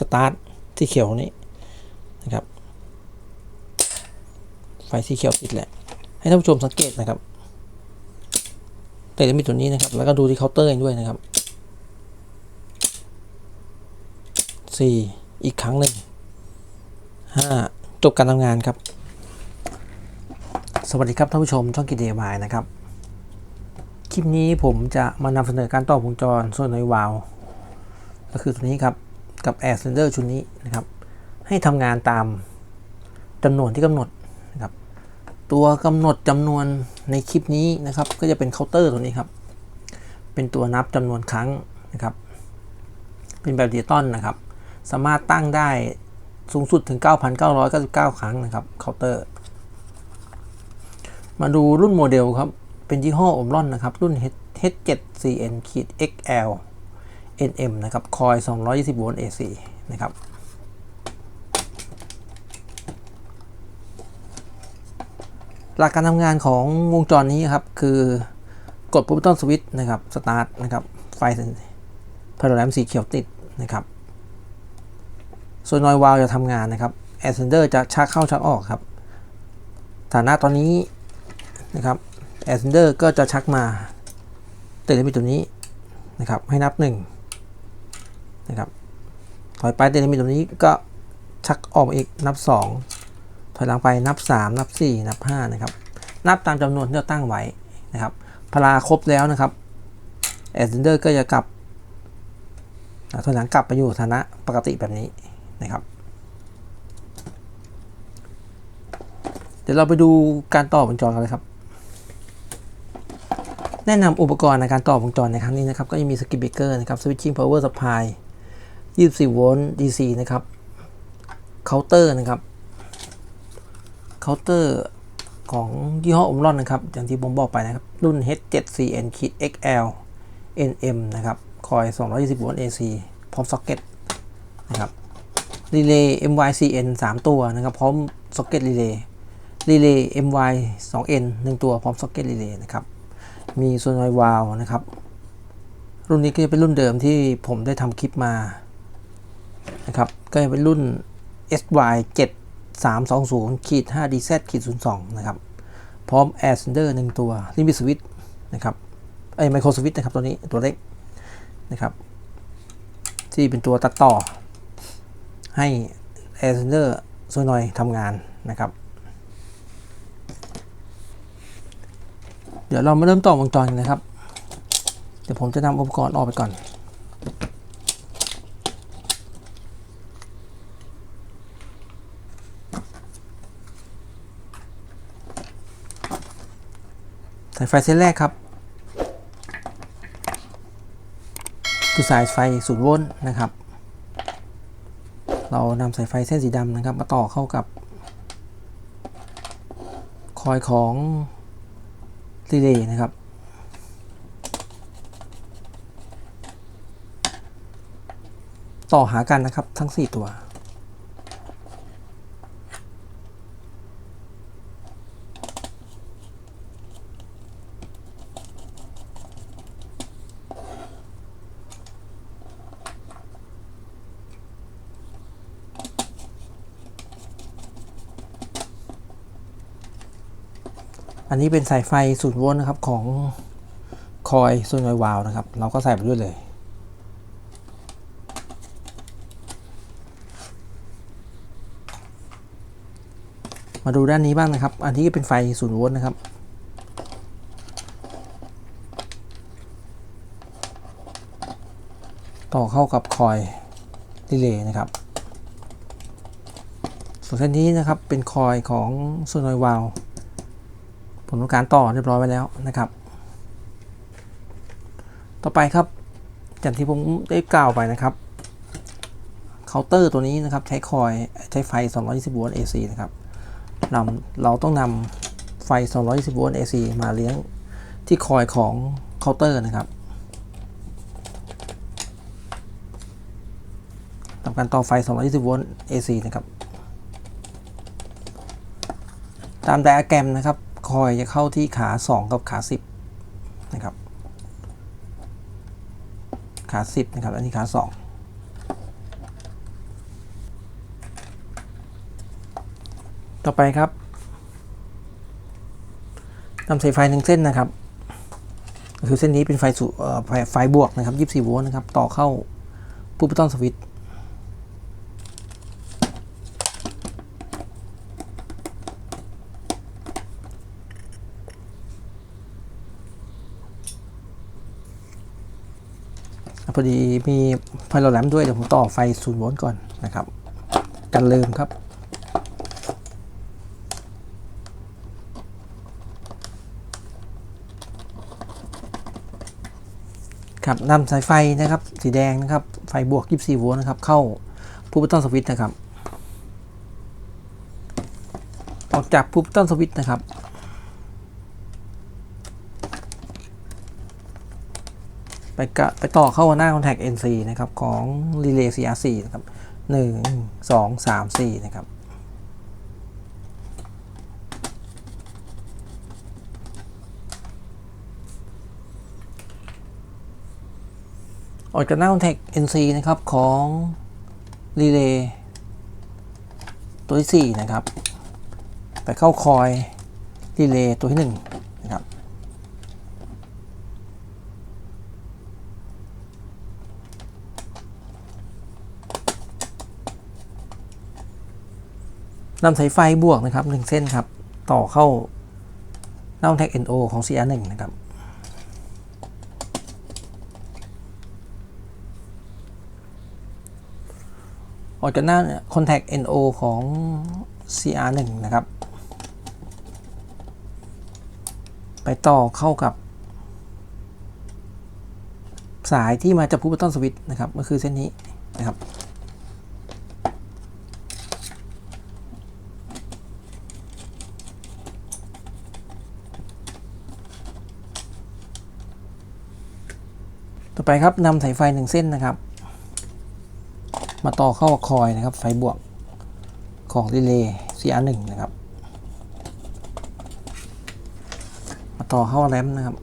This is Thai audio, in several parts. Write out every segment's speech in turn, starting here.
สตาร์ทที่เขียวนี้นะครับ ไฟสีเขียวติดแหละ ให้ท่านผู้ชมสังเกตนะครับ แต่จะมีตัวนี้นะครับ แล้วก็ดูที่เคาน์เตอร์เองด้วยนะครับสี่อีกครั้งหนึ่งห้าจบการทำงานครับ สวัสดีครับท่านผู้ชมช่องกิเดียมายนะครับ คลิปนี้ผมจะมานำเสนอการต่อวงจรโซนยวาลก็คือตัวนี้ครับ กับ Air s e n d e r ชุดนี้นะครับ ให้ทำงานตามจำนวนที่กำหนดนะครับ ตัวกำหนดจำนวนในคลิปนี้นะครับ ก็จะเป็นเคาน์เตอร์ตัวนี้ครับ เป็นตัวนับจำนวนครั้งนะครับ เป็นแบบดิจิตอลนะครับ สามารถตั้งได้สูงสุดถึง 9,999 ครั้งนะครับเคาน์เตอร์ มาดูรุ่นโมเดลครับ เป็นยี่ห้อโอมรอนนะครับ รุ่น H7CN XL NM นะครับ คอย 220 โวลต์ AC นะครับหลักการทำงานของวงจรนี้ครับ คือกดปุ่มต้นสวิตช์นะครับสตาร์ทนะครับ ไฟพาราแรมสีเขียวติดนะครับส่วนนอยวาลจะทำงานนะครับแอร์เซนเดอร์จะชักเข้าชักออกครับ ฐานะตอนนี้นะครับแอร์เซนเดอร์ก็จะชักมาเตือนมีตัวนี้นะครับ ให้นับ 1 นะครับ ถอยไปเตือนมีตัวนี้ก็ชักออกอีกนับ 2 ถอยหลังไปนับ 3 นับ 4 นับ5นะครับ นับตามจำนวนที่เราตั้งไว้นะครับ พลาครบแล้วนะครับแอร์เซนเดอร์ก็จะกลับถอยหลังกลับไปอยู่ฐานะปกติแบบนี้นะครับ เดี๋ยวเราไปดูการต่อวงจรกันเลยครับ แนะนำอุปกรณ์ในการต่อวงจรในครั้งนี้นะครับ ก็จะมีสกิปเบเกอร์นะครับ switching power supply 24 โวลต์ DC นะครับเคาน์เตอร์นะครับเคาน์เตอร์ของยี่ห้ออมรอนนะครับ อย่างที่ผมบอกไปนะครับ รุ่น H7CN XL NM นะครับ คอย 220 โวลต์ AC พร้อมซ็อกเก็ตนะครับรีเลย์ MYCN 3 ตัวนะครับ พร้อมซ็อกเก็ตรีเลย์รีเลย์ MY 2N 1 ตัวพร้อมซ็อกเก็ตรีเลย์นะครับ มีโซนอยวาลนะครับ รุ่นนี้ก็จะเป็นรุ่นเดิมที่ผมได้ทำคลิปมา นะครับ ก็จะเป็นรุ่น SY 7 3 2 0ขีด 5 DZ ขีด 02 นะครับ พร้อม Air Sender 1 ตัว Limit Switch นะครับ ไอ้ไมโครสวิตนะครับ ตัวนี้ตัวเล็กนะครับ ที่เป็นตัวตัดต่อ ให้ Air Sender โซนอยทำงานนะครับ เดี๋ยวเรามาเริ่มต่อวงจรกันนะครับ เดี๋ยวผมจะนำอุปกรณ์ออกไปก่อนายไฟเส้นแรกครับคือสายไฟสูตรโวลต์นะครับ เรานำสายไฟเส้นสีดำนะครับ มาต่อเข้ากับ คอยของรีเลย์นะครับต่อหากันนะครับทั้ง 4 ตัว นนี้เป็นสายไฟสูตรโวลต์นะครับของคอยโซนอยวาลนะครับ เราก็ใส่ไปด้วยเลยมาดูด้านนี้บ้างนะครับ อันนี้เป็นไฟศูนย์โวลต์นะครับ ต่อเข้ากับคอยรีเลย์นะครับ ส่วนเส้นนี้นะครับเป็นคอยของโซนอยวาล ผมทำการต่อเรียบร้อยไว้แล้วนะครับ ต่อไปครับอย่างที่ผมได้กล่าวไปนะครับเคาน์เตอร์ตัวนี้นะครับใช้คอยใช้ไฟ 220 โวลต์ AC นะครับนำเราต้องนำไฟ 220 โวลต์ AC มาเลี้ยงที่คอยของเคาน์เตอร์นะครับทำการต่อไฟ 220 โวลต์ AC นะครับ ตามไดอะแกรมนะครับ คอยจะเข้าที่ขา 2 กับขา 10 นะครับ ขา 10 นะครับ อันนี้ขา 2ต่อไปครับนำสายไฟหนึ่งเส้นนะครับ คือเส้นนี้เป็นไฟสูไฟบวกนะครับ 24 โวลต์นะครับ ต่อเข้าผู้ปต้อนสวิตช์ อดีมีไฟหลอดแหลมด้วยเดี๋ยวผมต่อไฟ0โวลต์ก่อนนะครับ กันลืมครับครับนำสายไฟนะครับสีแดงนะครับไฟบวก 24 โวลต์นะครับเข้าพูบต้นสวิตช์นะครับ ออกจากพูบต้นสวิตช์นะครับ ไปกะไปต่อเข้าหน้าคอนแทค NC นะครับของ Relay CR4 นะครับ1 2 3 4นะครับออกจากหน้า Contact NC นะครับของ Relay ตัวที่4นะครับ ไปเข้าคอย Relay ตัวที่1 นะครับ นำสายไฟบวกนะครับ1เส้นครับ ต่อเข้าน้า Contact NO ของ CR1 นะครับ ออกจากหน้า Contact NO ของ CR1 นะครับ ไปต่อเข้ากับ สายที่มาจากพูบต้นสวิตช์นะครับ ก็คือเส้นนี้นะครับ ไปครับนำสายไฟหนึ่งเส้นนะครับ มาต่อเข้าคอยนะครับ ไฟบวกของรีเลย์ CR1 นะครับ มาต่อเข้าแรมนะครับ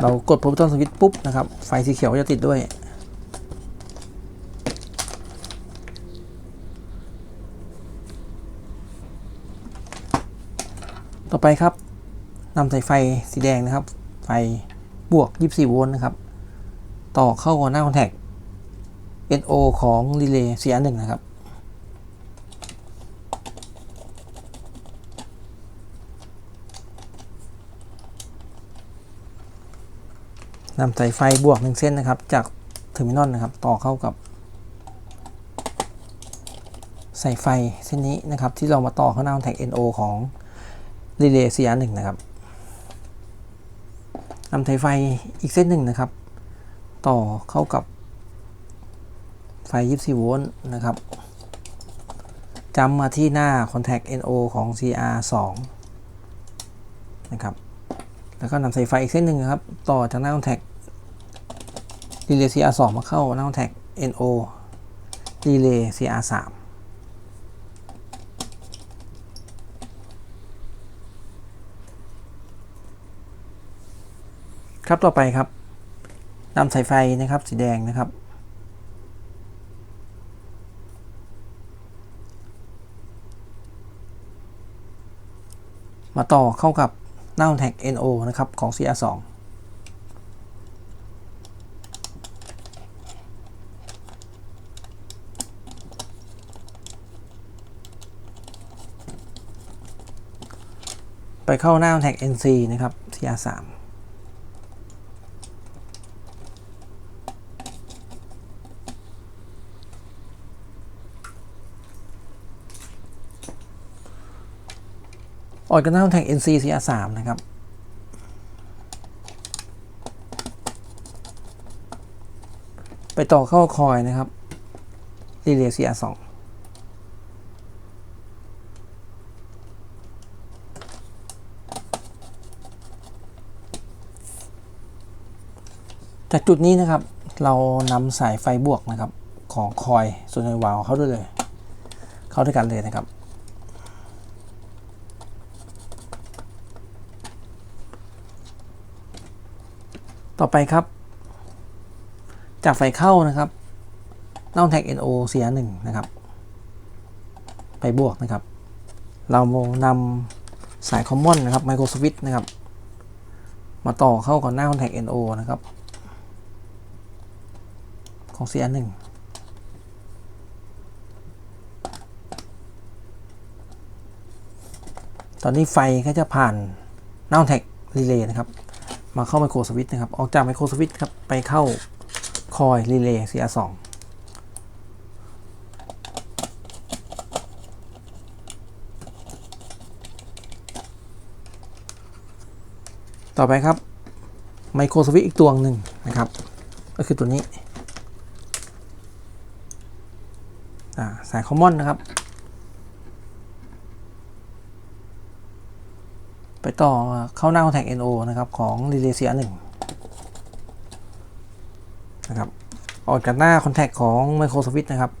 เรากดปุ่มต้นสวิตช์ปุ๊บนะครับ ไฟสีเขียวจะติดด้วยต่อไปครับนำสายไฟสีแดงนะครับ ไฟบวก 24 โวลต์นะครับ ต่อเข้ากับหน้าคอนแทค NO ของ Relay CR1 นะครับ นำสายไฟบวกหนึ่งเส้นนะครับ จากเทอร์มินอลนะครับ ต่อเข้ากับสายไฟเส้นนี้นะครับ ที่เรามาต่อเข้าหน้าคอนแทค NO ของ Relay CR1 นะครับ นำสายไฟอีกเส้นหนึ่งนะครับ ต่อเข้ากับไฟ 24 โวลต์นะครับจำมาที่หน้า Contact NO ของ CR2 นะครับ แล้วก็นำสายไฟอีกเส้นหนึ่งนะครับ ต่อจากหน้า Contact Relay CR2 มาเข้าหน้า Contact NO Relay CR3 ครับต่อไปครับนำสายไฟนะครับสีแดงนะครับ มาต่อเข้ากับหน้าแท็ก NO นะครับของ CR2 ไปเข้าหน้าแท็ก NC นะครับ CR3 ออกจากหน้าแท็ก NC CR3 นะครับ ไปต่อเข้าคอยนะครับ Relay CR2 จากจุดนี้นะครับเรานำสายไฟบวกนะครับของคอยส่วนใหญ่วาล์วเข้าด้วยเลย เข้าด้วยกันเลยนะครับ ต่อไปครับ จากไฟเข้านะครับน่าแท็ก NO เสียหนึ่งนะครับ ไปบวกนะครับ เรานำสายคอมมอนนะครับไมโครสวิตนะครับ มาต่อเข้ากับหน้า Contact NO นะครับ ของ CR1 ตอนนี้ไฟก็จะผ่านหน้า Contact Relay นะครับ มาเข้าไมโครสวิตนะครับ ออกจากไมโครสวิตครับ ไปเข้าคอยรีเลย์ CR2 ต่อไปครับไมโครสวิตอีกตัวหนึ่งนะครับ ก็คือตัวนี้สายคอมมอนนะครับ ต่อเข้าหน้า Contact NO นะครับของ Relay CR1 นะครับออกจากหน้า Contact ของ Micro Switch นะครับ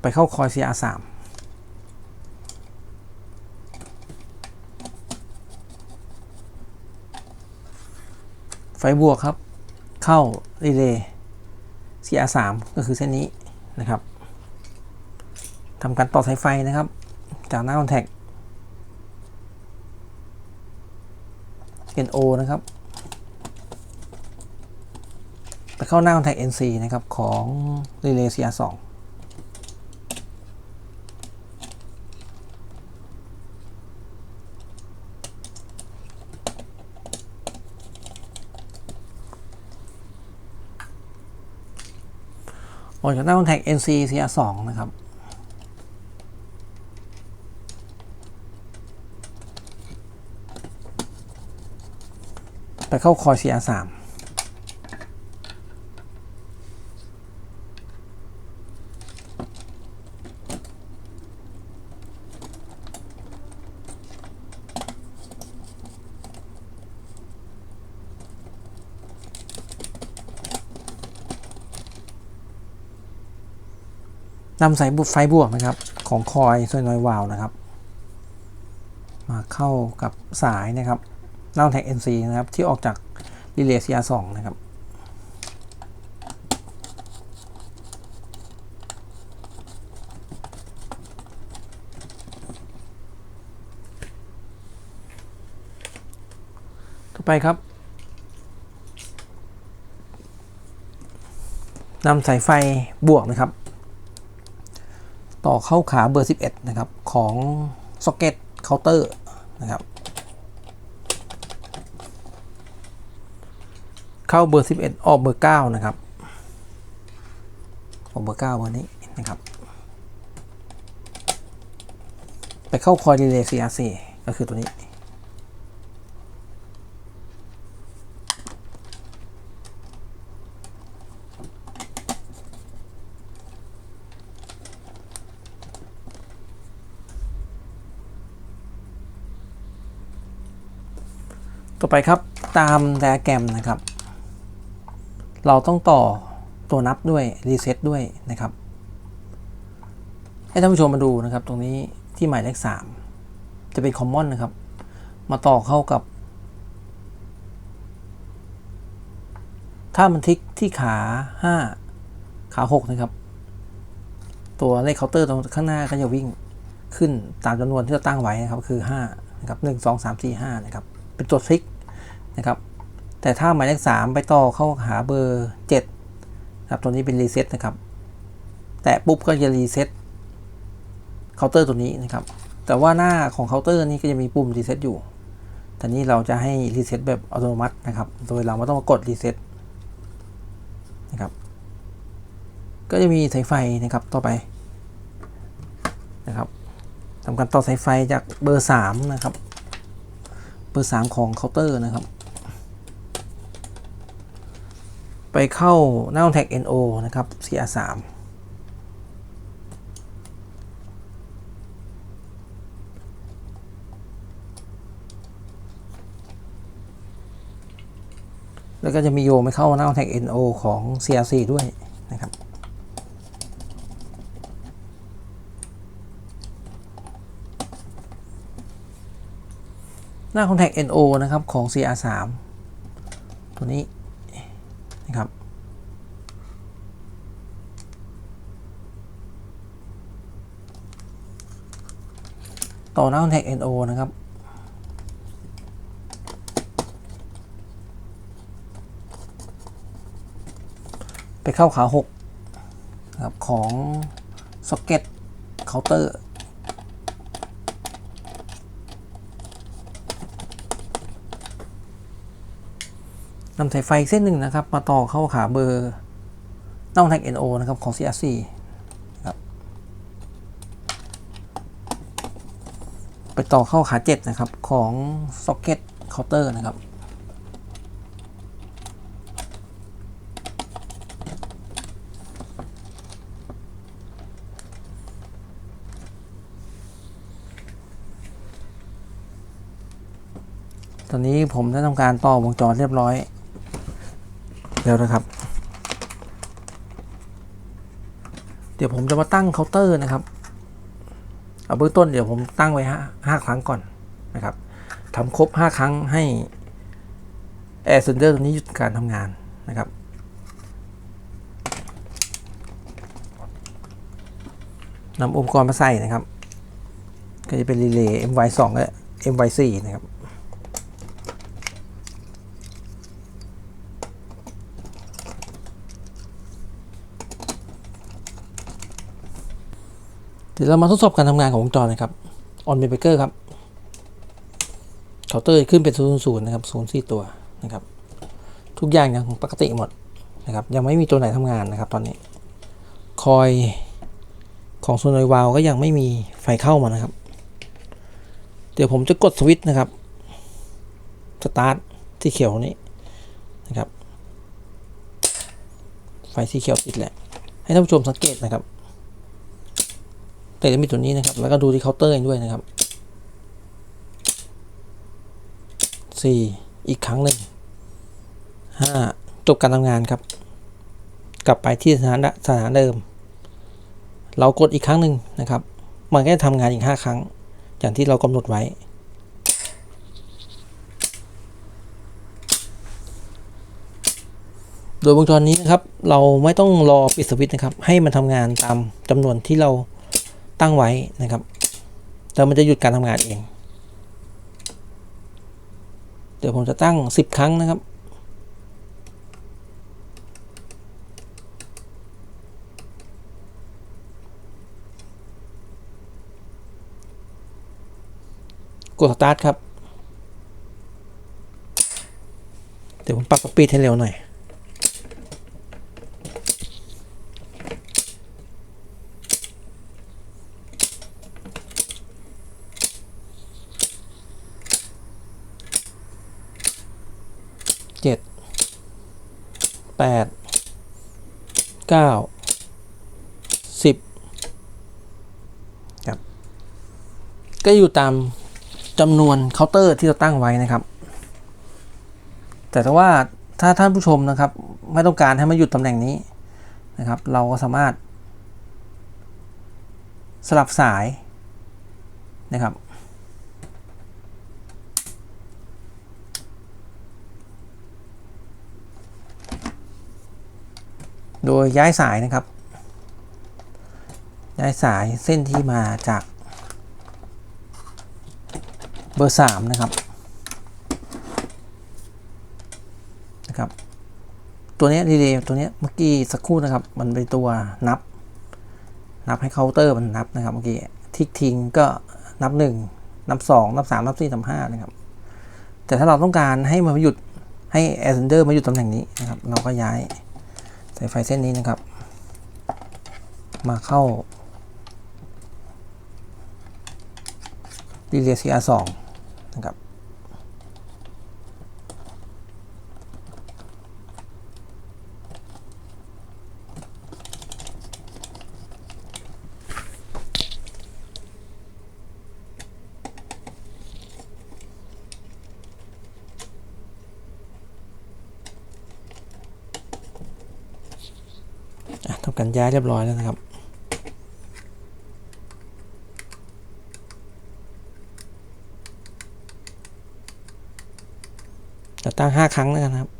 ไปเข้าคอย CR3 ไฟบวกครับ เข้า Relay CR3 ก็คือเส้นนี้นะครับทำการต่อสายไฟนะครับ จากหน้า Contact NO นะครับไปเข้าหน้า Contact NC นะครับ ของ Relay CR2 ออกจากหน้า Contact NC CR2 นะครับ เข้าคอย CR3 นำสายบุไฟบวกนะครับ ของคอยโซนอยวาลนะครับ มาเข้ากับสายนะครับ น้าแท็ก NC นะครับ ที่ออกจาก Relay CR2 นะครับต่อไปครับนำสายไฟบวกนะครับ ต่อเข้าขาเบอร์ 11 นะครับ ของ ซ็อกเก็ตเคาน์เตอร์นะครับ เข้าเบอร์ 11 ออกเบอร์ 9 นะครับออกเบอร์ 9 เบอร์นี้นะครับ ไปเข้าคอยรีเลย์ CRC ก็คือตัวนี้ ต่อไปครับตามไดอะแกรมนะครับ เราต้องต่อตัวนับด้วยรีเซ็ตด้วยนะครับ ให้ท่านผู้ชมมาดูนะครับ ตรงนี้ที่หมายเลข 3 จะเป็นคอมมอนนะครับ มาต่อเข้ากับ ถ้ามันทิกที่ขา 5 ขา 6 นะครับ ตัวเลขเคาน์เตอร์ตรงข้างหน้าก็จะวิ่งขึ้นตามจำนวนที่เราตั้งไว้นะครับ คือ5นะครับ1 2 3 4 5นะครับ เป็นตัวทริกนะครับ แต่ถ้าหมายเลข3ไปต่อเข้าหาเบอร์7ครับตัวนี้เป็นรีเซ็ตนะครับ แต่ปุ๊บก็จะรีเซ็ตเคาน์เตอร์ตัวนี้นะครับ แต่ว่าหน้าของเคาน์เตอร์นี้ก็จะมีปุ่มรีเซ็ตอยู่แต่นี้เราจะให้รีเซ็ตแบบอัตโนมัตินะครับ โดยเราไม่ต้องมากดรีเซ็ตนะครับ ก็จะมีสายไฟนะครับต่อไปนะครับทำการต่อสายไฟจากเบอร์3นะครับ เบอร์3ของเคาน์เตอร์นะครับ ไปเข้าหน้า Contact NO นะครับ CR3 แล้วก็จะมีโยไปเข้าหน้า Contact NO ของ CR4 ด้วยนะครับหน้า Contact NO นะครับของ CR3 ตัวนี้ นะครับต่อ round tag no นะครับ ไปเข้าขา6ครับของ socket น์เตอร์ นำสายไฟเส้นหนึ่งนะครับ มาต่อเข้าขาเบอร์น่องแท็ก NO นะครับของ CRC ครับไปต่อเข้าขา 7 นะครับ ของ Socket Counter นะครับตอนนี้ผมได้ทำการต่อวงจรเรียบร้อย แล้วนะครับ เดี๋ยวผมจะมาตั้งเคาน์เตอร์นะครับ เอาเบื้องต้นเดี๋ยวผมตั้งไว้ห้าครั้งก่อนนะครับทำครบ 5 ครั้งให้ Air s e n d e r ตัวนี้หยุดการทำงานนะครับนำอุปกรณ์มาใส่นะครับ ก็จะเป็นรีเลย์ MY2 และ MY4 นะครับ เดี๋ยวเรามาทดสอบการทำงานของวงจรนะครับออนเบเกอร์ครับเคาน์เตอร์ขึ้นเป็นศูนย์ศูนย์นะครับศูนย์สี่ตัวนะครับ ทุกอย่างยังปกติหมดนะครับ ยังไม่มีตัวไหนทำงานนะครับ ตอนนี้ คอยของโซนอยวาลก็ยังไม่มีไฟเข้ามานะครับ เดี๋ยวผมจะกดสวิตช์นะครับ สตาร์ทที่เขียวนี้นะครับ ไฟสีเขียวติดแหละ ให้ท่านผู้ชมสังเกตนะครับ แต่จะมีตัวนี้นะครับ แล้วก็ดูที่เคาน์เตอร์เองด้วยนะครับสี่อีกครั้งหนึ่งห้าจบการทำงานครับ กลับไปที่สถานสถานเดิม เรากดอีกครั้งหนึ่งนะครับ มันก็จะทำงานอีกห้าครั้ง อย่างที่เรากำหนดไว้โดยวงจรนี้นะครับ เราไม่ต้องรอปิดสวิตช์นะครับ ให้มันทำงานตามจำนวนที่เรา ตั้งไว้นะครับแล้วมันจะหยุดการทำงานเอง เดี๋ยวผมจะตั้ง 10 ครั้งนะครับ กดสตาร์ทครับ เดี๋ยวผมปรับสปีดให้เร็วหน่อย แปดเก้าสิบครับก็อยู่ตามจำนวนเคาน์เตอร์ที่เราตั้งไว้นะครับ แต่ถ้าว่าถ้าท่านผู้ชมนะครับ ไม่ต้องการให้มันหยุดตำแหน่งนี้นะครับ เราก็สามารถสลับสายนะครับ โดยย้ายสายนะครับ ย้ายสายเส้นที่มาจาก เบอร์ 3 นะครับนะครับ ตัวนี้ดีๆตัวนี้เมื่อกี้สักครู่นะครับ มันเป็นตัวนับ นับให้เคาน์เตอร์มันนับนะครับเมื่อกี้ทิกทิ้งก็นับ 1 นับ 2 นับ 3 นับ 4 นับ 5 นะครับ แต่ถ้าเราต้องการให้มันหยุดให้แอร์เซนเดอร์มาหยุดตำแหน่งนี้นะครับ เราก็ย้าย สายไฟเส้นนี้นะครับ มาเข้าดีเลย์ CR2 นะครับ อะทำการ ย้ายเรียบร้อยแล้วนะครับ จะตั้ง5ครั้งแล้วกันะครับ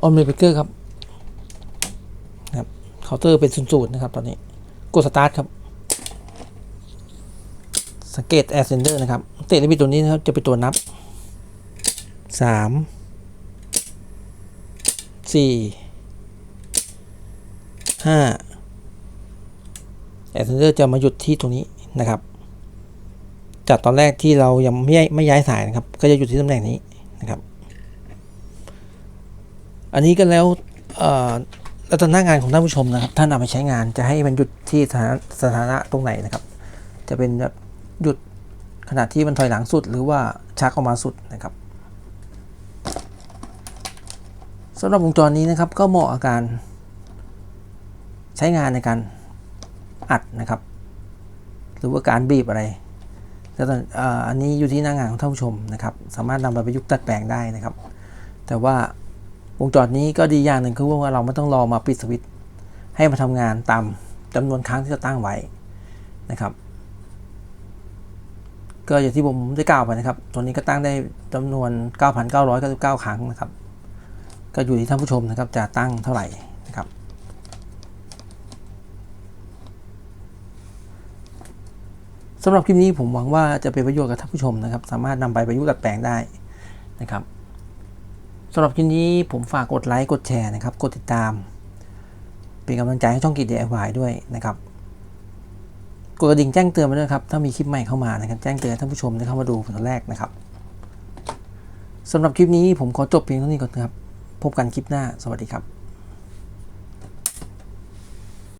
ออนเมเบเกอร์ครับเคาน์เตอร์เป็นศูนย์นะครับ ตอนนี้ กดสตาร์ทครับ สังเกตแอร์เซนเดอร์นะครับ เตะลิมิตตัวนี้นะครับ จะเป็นตัวนับ สามสี่ห้าแอร์เซนเดอร์จะมาหยุดที่ตรงนี้นะครับ จากตอนแรกที่เรายังไม่ย้ายไม่ย้ายสายนะครับ ก็จะหยุดที่ตำแหน่งนี้นะครับ อันนี้ก็แล้วเอ่อแล้วแต่หน้างานของท่านผู้ชมนะครับ ท่านเอาไปใช้งานจะให้มันหยุดที่สถานะสถานะตรงไหนนะครับ จะเป็นแบบหยุดขณะที่มันถอยหลังสุดหรือว่าชักออกมาสุดนะครับ สำหรับวงจรนี้นะครับก็เหมาะกับการใช้งานในการอัดนะครับ หรือว่าการบีบอะไรแล้วตอนเอ่ออันนี้อยู่ที่หน้างานของท่านผู้ชมนะครับ สามารถนำไปประยุกต์ดัดแปลงได้นะครับ แต่ว่าวงจรนี้ก็ดีอย่างหนึ่งคือว่าเราไม่ต้องรอมาปิดสวิตช์ให้มาทำงานตามจำนวนครั้งที่เราตั้งไว้นะครับ ก็อย่างที่ผมได้กล่าวไปนะครับ ตัวนี้ก็ตั้งได้จำนวน 9,999 ครั้งนะครับ ก็อยู่ที่ท่านผู้ชมนะครับจะตั้งเท่าไหร่นะครับ สำหรับคลิปนี้ผมหวังว่าจะเป็นประโยชน์กับท่านผู้ชมนะครับ สามารถนำไปประยุกต์ดัดแปลงได้นะครับสำหรับคลิปนี้ผมฝากกดไลค์กดแชร์นะครับ กดติดตาม เป็นกำลังใจให้ช่องกิจ DIY ด้วยนะครับกดกระดิ่งแจ้งเตือนมาด้วยครับ ถ้ามีคลิปใหม่เข้ามานะครับ แจ้งเตือนท่านผู้ชมได้เข้ามาดูเป็นคนแรกนะครับสำหรับคลิปนี้ผมขอจบเพียงเท่านี้ก่อนครับ พบกันคลิปหน้า สวัสดีครับ